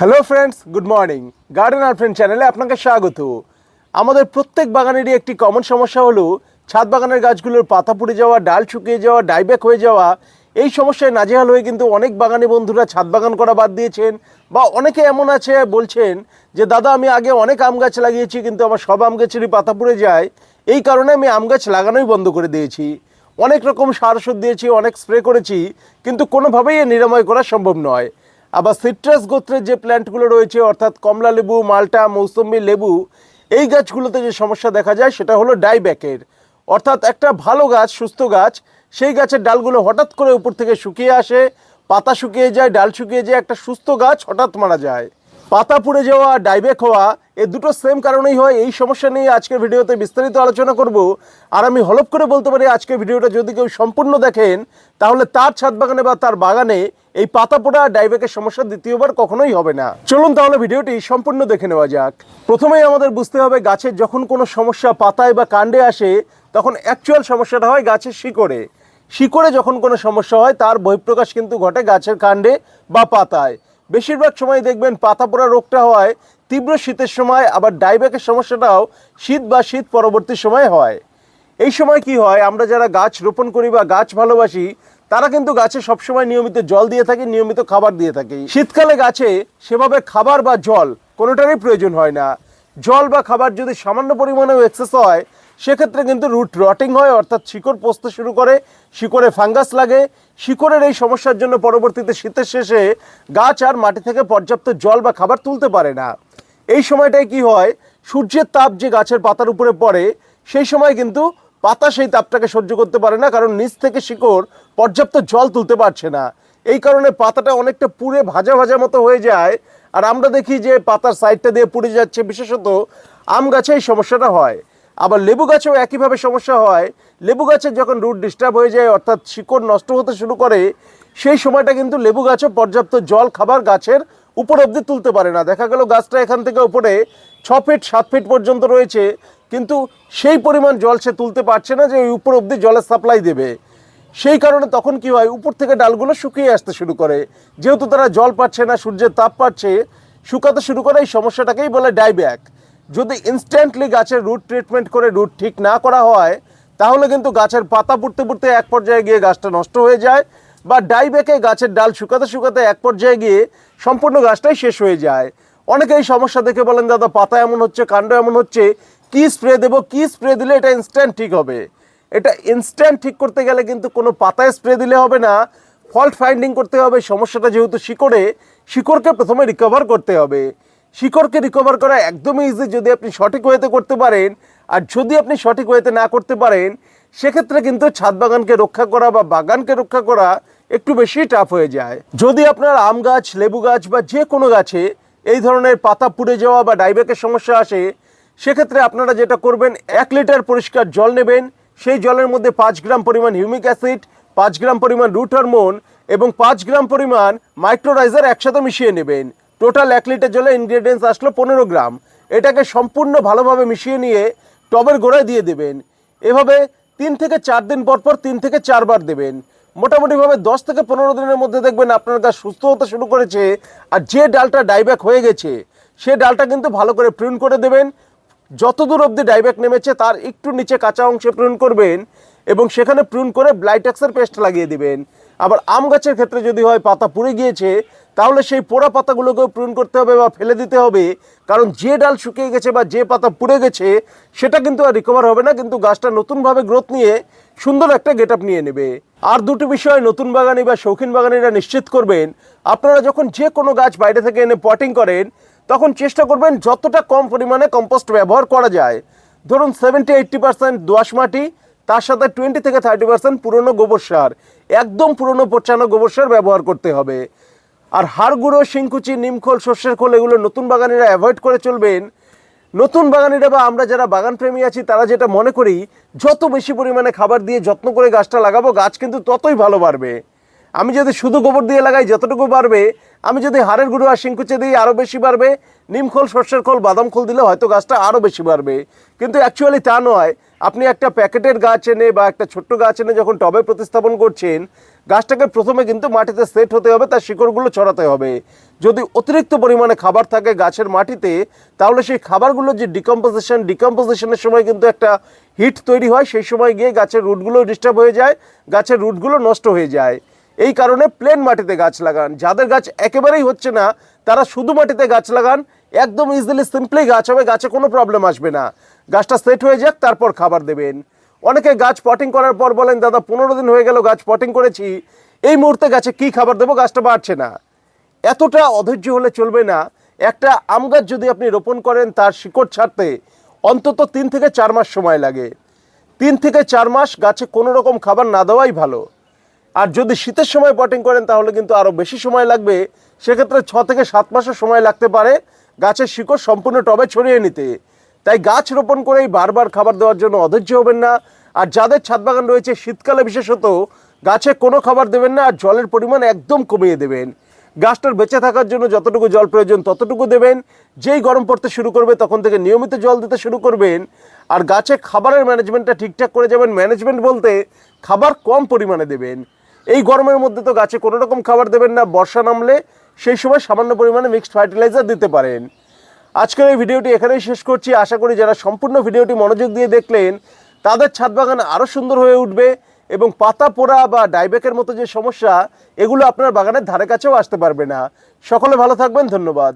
Hello friends good morning garden আর friend চ্যানেলে আপনাকে স্বাগত। আমাদের প্রত্যেক বাগানেরই একটি কমন সমস্যা হলো, ছাদ বাগানের গাছগুলোর পাতা পুড়ে যাওয়া, ডাল শুকিয়ে যাওয়া ডাইব্যাক হয়ে যাওয়া, এই সমস্যায় নাজেহাল হয়ে কিন্তু অনেক বাগানি বন্ধুরা ছাদ বাগান করা বাদ দিয়েছেন বা অনেকে এমন আছে বলছেন যে, দাদা, আমি আগে অনেক আম গাছ লাগিয়েছি, কিন্তু আমার সব আম গাছেরই পাতা পুড়ে যায়। এই কারণে আমি আম গাছ লাগানোই বন্ধ করে দিয়েছি। অনেক রকম সার ওষুধ দিয়েছি, অনেক স্প্রে করেছি, কিন্তু কোনোভাবেই এ নিরাময় করা সম্ভব নয়। আবার সিট্রাস গোত্রের যে প্ল্যান্টগুলো রয়েছে, অর্থাৎ কমলা লেবু, মালটা মৌসুমি লেবু, এই গাছগুলোতে যে সমস্যা দেখা যায় সেটা হলো ডাইব্যাকের। অর্থাৎ একটা ভালো গাছ, সুস্থ গাছ, সেই গাছের ডালগুলো হঠাৎ করে উপর থেকে শুকিয়ে আসে, পাতা শুকিয়ে যায়, ডাল শুকিয়ে যায়, একটা সুস্থ গাছ হঠাৎ মারা যায়। পাতা পুড়ে যাওয়া, ডাইব্যাক হওয়া এ দুটো সেম কারণেই হয়। এই সমস্যা নিয়ে আজকের ভিডিওতে বিস্তারিত আলোচনা করব। আর আমি হলপ করে বলতে পারি, আজকের ভিডিওটা যদি কেউ সম্পূর্ণ দেখেন, তাহলে তার ছাদ বাগানে বা তার বাগানে এই পাতা পোড়া ডাইব্যাকের সমস্যা দ্বিতীয়বার কখনোই হবে না। চলুন তাহলে ভিডিওটি সম্পূর্ণ দেখে নেওয়া যাক। প্রথমেই আমাদের বুঝতে হবে গাছের যখন কোনো সমস্যা পাতায় বা কাণ্ডে আসে, তখন অ্যাকচুয়াল সমস্যাটা হয় গাছের শিকড়ে। শিকড়ে যখন কোনো সমস্যা হয়, তার বহিঃপ্রকাশ কিন্তু ঘটে গাছের কাণ্ডে বা পাতায়। বেশিরভাগ সময় দেখবেন পাতা পোড়া রোগটা হয় তীব্র শীতের সময়, আবার ডাইব্যাকের সমস্যাটাও শীত বা শীত পরবর্তী সময় হয়। এই সময় কি হয়, আমরা যারা গাছ রোপণ করি বা গাছ ভালোবাসি, তারা কিন্তু গাছে সবসময় নিয়মিত জল দিয়ে থাকে, নিয়মিত খাবার দিয়ে থাকে। শীতকালে গাছে সেভাবে খাবার বা জল কোনোটারই প্রয়োজন হয় না। জল বা খাবার যদি সামান্য পরিমাণেও এক্সেস হয়, সেক্ষেত্রে কিন্তু রুট রটিং হয়, অর্থাৎ শিকড় পচতে শুরু করে, শিকড়ে ফাঙ্গাস লাগে। শিকড়ের এই সমস্যার জন্য পরবর্তীতে শীতের শেষে গাছ আর মাটি থেকে পর্যাপ্ত জল বা খাবার তুলতে পারে না। এই সময়টায় কি হয়? সূর্যের তাপ যে গাছের পাতার উপরে পড়ে, সেই সময় কিন্তু পাতা সেই তাপটাকে সহ্য করতে পারে না, কারণ নিচ থেকে শিকড় পর্যাপ্ত জল তুলতে পারছে না। এই কারণে পাতাটা অনেকটা পুড়ে ভাজা ভাজা মতো হয়ে যায়। আর আমরা দেখি যে পাতার সাইডটা দিয়ে পুড়ে যাচ্ছে, বিশেষত আম গাছে এই সমস্যাটা হয়। আবার লেবু গাছেও একইভাবে সমস্যা হয়। লেবু গাছের যখন রুট ডিস্টার্ব হয়ে যায়, অর্থাৎ শিকড় নষ্ট হতে শুরু করে, সেই সময়টা কিন্তু লেবু গাছও পর্যাপ্ত জল খাবার গাছের উপর অবধি তুলতে পারে না। দেখা গেল গাছটা এখান থেকে উপরে ছ ফিট সাত ফিট পর্যন্ত রয়েছে, কিন্তু সেই পরিমাণ জল সে তুলতে পারছে না যে ওই উপর অবধি জলের সাপ্লাই দেবে। সেই কারণে তখন কি হয়, উপর থেকে ডালগুলো শুকিয়ে আসতে শুরু করে। যেহেতু তারা জল পাচ্ছে না, সূর্যের তাপ পাচ্ছে, শুকাতে শুরু করে, এই সমস্যাটাকেই বলে ডাইব্যাক যদি ইনস্ট্যান্টলি গাছের রুট ট্রিটমেন্ট করে রুট ঠিক না করা হয়, তাহলে কিন্তু গাছের পাতা পুড়তে পুড়তে এক পর্যায়ে গিয়ে গাছটা নষ্ট হয়ে যায়। বা ডাইব্যাকে গাছের ডাল শুকাতে শুকাতে এক পর্যায়ে গিয়ে সম্পূর্ণ গাছটাই শেষ হয়ে যায়। অনেকে এই সমস্যা দেখে বলেন, দাদা, পাতা এমন হচ্ছে, কাণ্ড এমন হচ্ছে, কি স্প্রে দেবো? কি স্প্রে দিলে এটা ইনস্ট্যান্ট ঠিক হবে? এটা ইনস্ট্যান্ট ঠিক করতে গেলে কিন্তু কোনো পাতায় স্প্রে দিলে হবে না। ফল্ট ফাইন্ডিং করতে হবে, সমস্যাটা যেহেতু শিকড়ে, শিকড়কে প্রথমে রিকভার করতে হবে। শিকড়কে রিকভার করা একদমই ইজি যদি আপনি সঠিক ওয়েতে করতে পারেন। আর যদি আপনি সঠিক ওয়েতে না করতে পারেন সেক্ষেত্রে কিন্তু ছাদ বাগানকে রক্ষা করা বা বাগানকে রক্ষা করা একটু বেশি টাফ হয়ে যায়। যদি আপনার আম গাছ, লেবু গাছ বা যে কোনো গাছে এই ধরনের পাতা পুড়ে যাওয়া বা ডাইব্যাকের সমস্যা আসে, সেক্ষেত্রে আপনারা যেটা করবেন, এক লিটার পরিষ্কার জল নেবেন। সেই জলের মধ্যে পাঁচ গ্রাম পরিমাণ হিউমিক অ্যাসিড, পাঁচ গ্রাম পরিমাণ রুট হরমোন এবং পাঁচ গ্রাম পরিমাণ মাইক্রোরাইজার একসাথে মিশিয়ে নেবেন। টোটাল এক লিটার জলে ইনগ্রেডিয়েন্টস আসলো পনেরো গ্রাম। এটাকে সম্পূর্ণ ভালোভাবে মিশিয়ে নিয়ে টবের গোড়ায় দিয়ে দেবেন। এভাবে তিন থেকে চার দিন পর পর তিন থেকে চারবার দেবেন। মোটামুটিভাবে দশ থেকে পনেরো দিনের মধ্যে দেখবেন আপনার গাছ সুস্থ হতে শুরু করেছে। আর যে ডালটা ডাইব্যাক হয়ে গেছে, সে ডালটা কিন্তু ভালো করে প্রিন্ট করে দেবেন। যত দূর অবধি ডাইব্যাক নেমেছে, তার একটু নিচে কাঁচা অংশে প্রুন করবেন এবং সেখানে প্রুন করে ব্লাইটেক্সের পেস্ট লাগিয়ে দিবেন। আবার আম গাছের ক্ষেত্রে যদি হয়, পাতা পুড়ে গিয়েছে তাহলে সেই পোড়া পাতাগুলোকেও প্রুন করতে হবে বা ফেলে দিতে হবে। কারণ যে ডাল শুকিয়ে গেছে বা যে পাতা পুড়ে গেছে, সেটা কিন্তু আর রিকভার হবে না, কিন্তু গাছটা নতুনভাবে গ্রোথ নিয়ে সুন্দর একটা গেট নিয়ে নেবে। আর দুটি বিষয় নতুন বাগানি বা শৌখিন বাগানিরা নিশ্চিত করবেন, আপনারা যখন যে কোনো গাছ বাইরে থেকে এনে পটিং করেন, তখন চেষ্টা করবেন যতটা কম পরিমাণে কম্পোস্ট ব্যবহার করা যায়। ধরুন সেভেন্টি এইট্টি পার্সেন্ট দোআঁশ মাটি, তার সাথে টোয়েন্টি থেকে থার্টি পার্সেন্ট পুরনো গোবর সার। একদম পুরনো পচানো গোবর সার ব্যবহার করতে হবে। আর হাড় গুঁড়ো, শিংকুচি, নিমখোল, সর্ষের খোল, এগুলো নতুন বাগানিরা অ্যাভয়েড করে চলবেন। নতুন বাগানিরা বা আমরা যারা বাগান প্রেমী আছি, তারা যেটা মনে করি, যত বেশি পরিমাণে খাবার দিয়ে যত্ন করে গাছটা লাগাবো, গাছ কিন্তু ততই ভালো বাড়বে। আমি যদি শুধু গোবর দিয়ে লাগাই, যতটুকু বাড়বে, আমি যদি হাড়ের গুঁড়ো আর শিংকুচে দিই আরও বেশি বাড়বে। নিমখোল, সর্ষের খোল, বাদাম খোল দিলে হয়তো গাছটা আরও বেশি বাড়বে। কিন্তু অ্যাকচুয়ালি তা নয়। আপনি একটা প্যাকেটের গাছ এনে বা একটা ছোট্ট গাছ এনে যখন টবে প্রতিস্থাপন করছেন গাছটাকে প্রথমে কিন্তু মাটিতে সেট হতে হবে, তার শিকড়গুলো ছড়াতে হবে। যদি অতিরিক্ত পরিমাণে খাবার থাকে গাছের মাটিতে, তাহলে সেই খাবারগুলো যে ডিকম্পোজিশন ডিকম্পোজিশনের সময় কিন্তু একটা হিট তৈরি হয়, সেই সময় গিয়ে গাছের রুটগুলো ডিস্টার্ব হয়ে যায়, গাছের রুটগুলো নষ্ট হয়ে যায়। এই কারণে প্লেন মাটিতে গাছ লাগান। যাদের গাছ একেবারেই হচ্ছে না, তারা শুধু মাটিতে গাছ লাগান, একদম ইজিলি সিম্পলি গাছ হবে, গাছে কোনো প্রবলেম আসবে না। গাছটা সেট হয়ে যাক, তারপর খাবার দেবেন। অনেকে গাছ পটিং করার পর বলেন, দাদা, পনেরো দিন হয়ে গেল গাছ পটিং করেছি। এই মুহূর্তে গাছে কি খাবার দেবো? গাছটা বাড়ছে না। এতটা অধৈর্য হলে চলবে না। একটা আম গাছ যদি আপনি রোপণ করেন, তার শিকড় ছাড়তে অন্তত তিন থেকে চার মাস সময় লাগে। তিন থেকে চার মাস গাছে কোনো রকম খাবার না দেওয়াই ভালো। আর যদি শীতের সময় পটিং করেন, তাহলে কিন্তু আরও বেশি সময় লাগবে। সেক্ষেত্রে ছ থেকে সাত মাসের সময় লাগতে পারে গাছের শিকড় সম্পূর্ণ টবে ছড়িয়ে নিতে। তাই গাছ রোপণ করেই বারবার খাবার দেওয়ার জন্য অধৈর্য হবেন না। আর যাদের ছাদ বাগান রয়েছে, শীতকালে বিশেষত, গাছে কোনো খাবার দেবেন না আর জলের পরিমাণ একদম কমিয়ে দেবেন। গাছটার বেঁচে থাকার জন্য যতটুকু জল প্রয়োজন ততটুকু দেবেন। যেই গরম পড়তে শুরু করবে, তখন থেকে নিয়মিত জল দিতে শুরু করবেন। আর গাছে খাবারের ম্যানেজমেন্টটা ঠিকঠাক করে যাবেন। ম্যানেজমেন্ট বলতে খাবার কম পরিমাণে দেবেন। এই গরমের মধ্যে তো গাছে কোনো রকম খাবার দেবেন না। বর্ষা নামলে সেই সময় সামান্য পরিমাণে মিক্সড ফার্টিলাইজার দিতে পারেন। আজকের এই ভিডিওটি এখানেই শেষ করছি। আশা করি যারা সম্পূর্ণ ভিডিওটি মনোযোগ দিয়ে দেখলেন, তাদের ছাদ বাগান আরও সুন্দর হয়ে উঠবে এবং পাতা পোড়া বা ডাইবেকের মতো যে সমস্যা, এগুলো আপনার বাগানের ধারে কাছেও আসতে পারবে না। সকলে ভালো থাকবেন, ধন্যবাদ।